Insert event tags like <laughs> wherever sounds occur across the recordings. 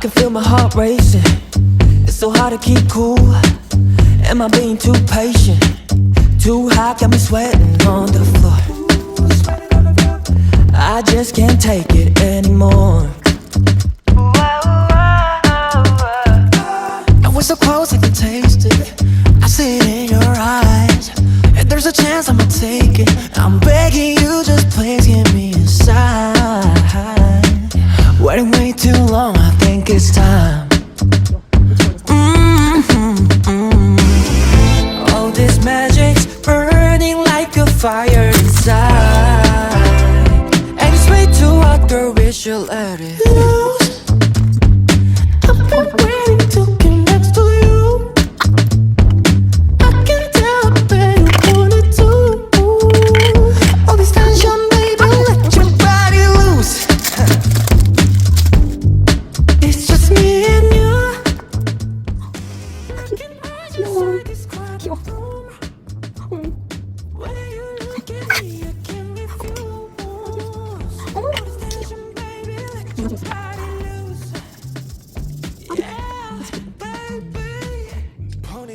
can feel my heart racing. It's so hard to keep cool. Am I being too patient? Too hot, got me sweating on the floor. I just can't take it anymore. Too long, I think it's time.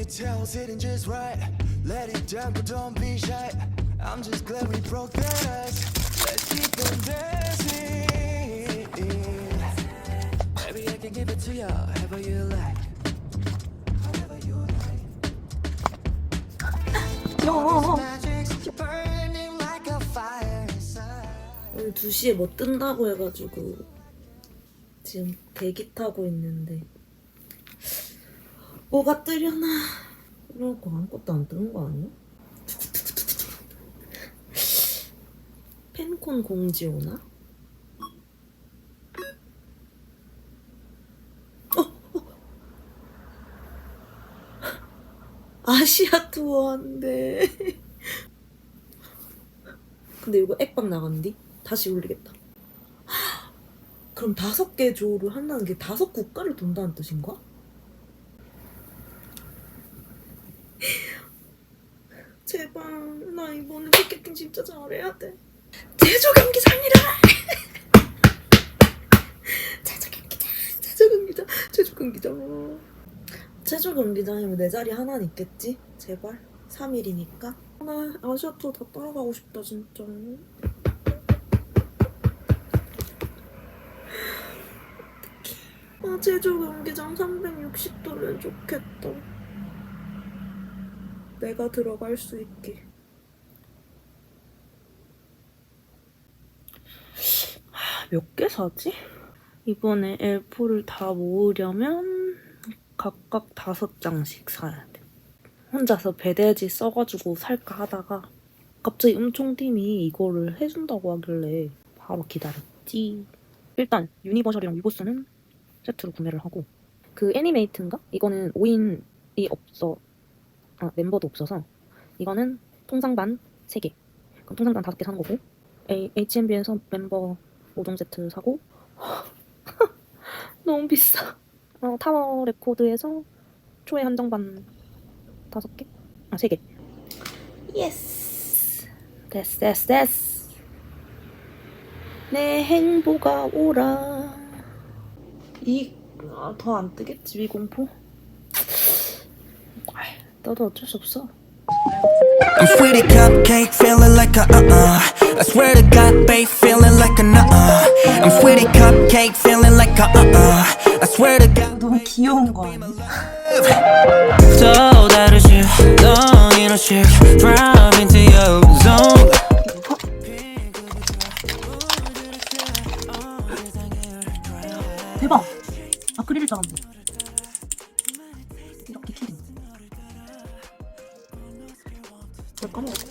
Ponytail sitting just right. Let it down, but don't be shy. I'm just glad we broke that ice. Let's keep them dancing. Baby, I can give it to you however you like. However you like. Magic's burning like a fire inside. 오늘 2시에 뭐 뜬다고 해가지고 지금 대기 타고 있는데 뭐가 뜨려나 그러고 아무것도 안 뜨는 거 아니야? 팬콘 공지 오나? 어, 어. 아시아 투어 한대 근데 이거 액박 나간디? 다시 올리겠다. 그럼 다섯 개 조를 한다는 게 다섯 국가를 돈다는 뜻인가? 제발 나 이번에 티켓팅 진짜 잘해야 돼. 제주 경기장이라. 제주 경기장, 제주 경기장, 제주 경기장. 제주 경기장이면 내 자리 하나는 있겠지? 제발 3일이니까. 나 아시아 투어 다 따라가고 싶다 진짜. 아, 제주 경기장 360도면 좋겠다. 내가 들어갈 수 있게. 몇 개 사지? 이번에 L4를 다 모으려면 각각 다섯 장씩 사야 돼. 혼자서 배대지 써가지고 살까 하다가 갑자기 음총팀이 이거를 해준다고 하길래 바로 기다렸지. 일단 유니버셜이랑 위보스는 세트로 구매를 하고 그 애니메이트인가? 이거는 5인이 없어 아, 멤버도 없어서 이거는 통상반 3개 그럼 통상반 5개 사는 거고 HMB에서 멤버 5종 세트 사고? <laughs> 너무 비싸. 어, 타워 레코드에서 초회 한정반 5개? 아 3개. 예스 됐어 됐어 됐어 내 행보가 오라. 이더안 뜨겠지 위공포? 아이, 나도 어쩔 수 없어 I'm sweetie cupcake, feeling like a uh-uh. I swear to God, babe, feeling like a uh-uh. I'm sweetie cupcake, feeling like a uh-uh. I swear to God. 너무 귀여운 거 아니야? 또 다르지, 넌 이런 식 Drive into your zone. 대박! 아크릴 잘한다 이렇게 키링 왜 까먹었어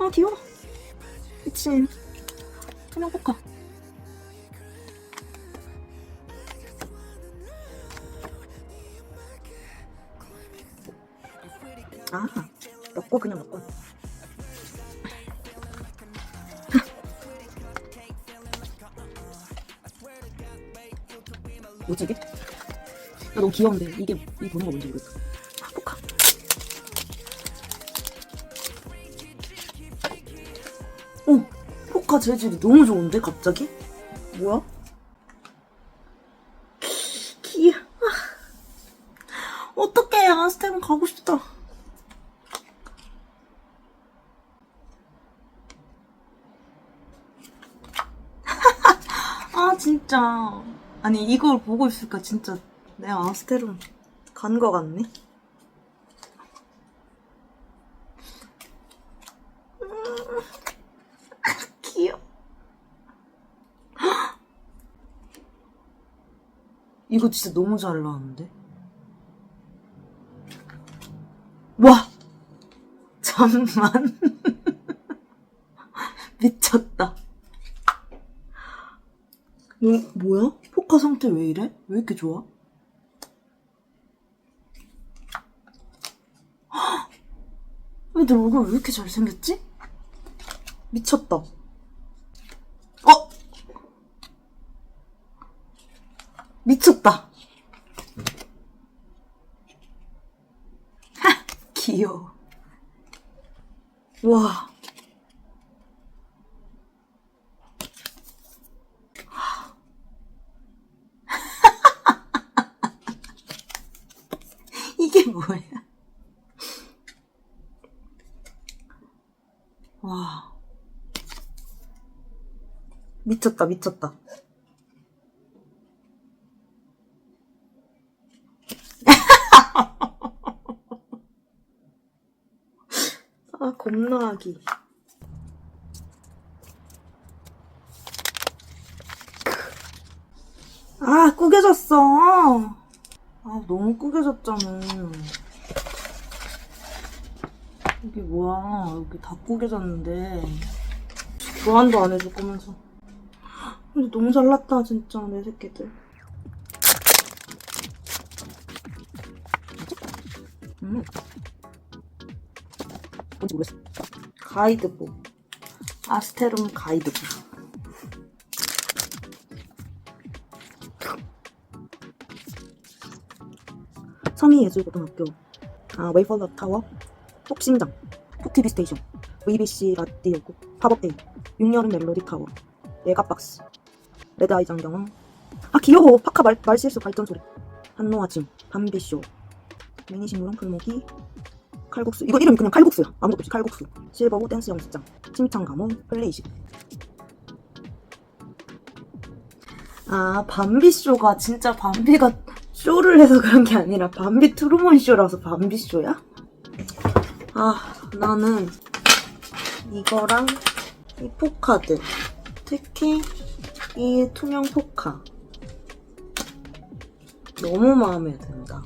아 귀여워. 미친. 투명 포카 아 넣고 그냥 넣고. <laughs> 뭐지 이게? 야, 너무 귀여운데. 이게 이 번호가 뭔지 모르겠어. 어, 포카 재질이 너무 좋은데 갑자기? 뭐야? 키, 키. 아. 어떡해, 아스템 가고 싶다. <laughs> 아 진짜 아니 이걸 보고 있을까 진짜 내 아스테론 간 거 같네 음. 이거 진짜 너무 잘 나왔는데? 와! 잠만. <laughs> 미쳤다. 이거 뭐야? 포카 상태 왜 이래? 왜 이렇게 좋아? <gasps> 헉! 애들 얼굴 왜 이렇게 잘생겼지? 미쳤다. 어? 미쳤다. 하! 귀여워. 와. <laughs> 이게 뭐야? 와. 미쳤다, 미쳤다. 아, 겁나기. 아, 꾸겨졌어. 아, 너무 꾸겨졌잖아. 이게 뭐야. 여기 다 꾸겨졌는데. 교환도 안 해줄 거면서. 근데 너무 잘났다, 진짜, 내 새끼들. 음. 뭔지 모르겠어. 가이드북. 아스테롬 가이드북. 성희예술고등학교. 아 웨이펄러 타워. 폭심장. 푹티비 스테이션. VBC 라디오고 팝업데이. 육여름 멜로디 타워. 메가박스. 레드아이 장경아 아 귀여워. 파카 말, 말실수 발전 소리. 한노아 짐. 밤비쇼. 매니식물원 풀모기 칼국수. 이거 이름이 그냥 칼국수야. 아무것도 없이 칼국수. 실버우 댄스 연습장. 침창 감옥. 플레이식. 아 밤비 쇼가 진짜 밤비가 쇼를 해서 그런 게 아니라 밤비 트루먼 쇼라서 밤비 쇼야? 아 나는 이거랑 이 포카들. 특히 이 투명 포카. 너무 마음에 든다.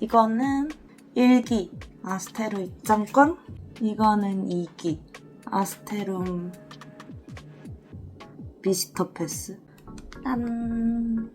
이거는 1기 아스테로 입장권? 이거는 2기. 아스테룸 비시터 패스. 짠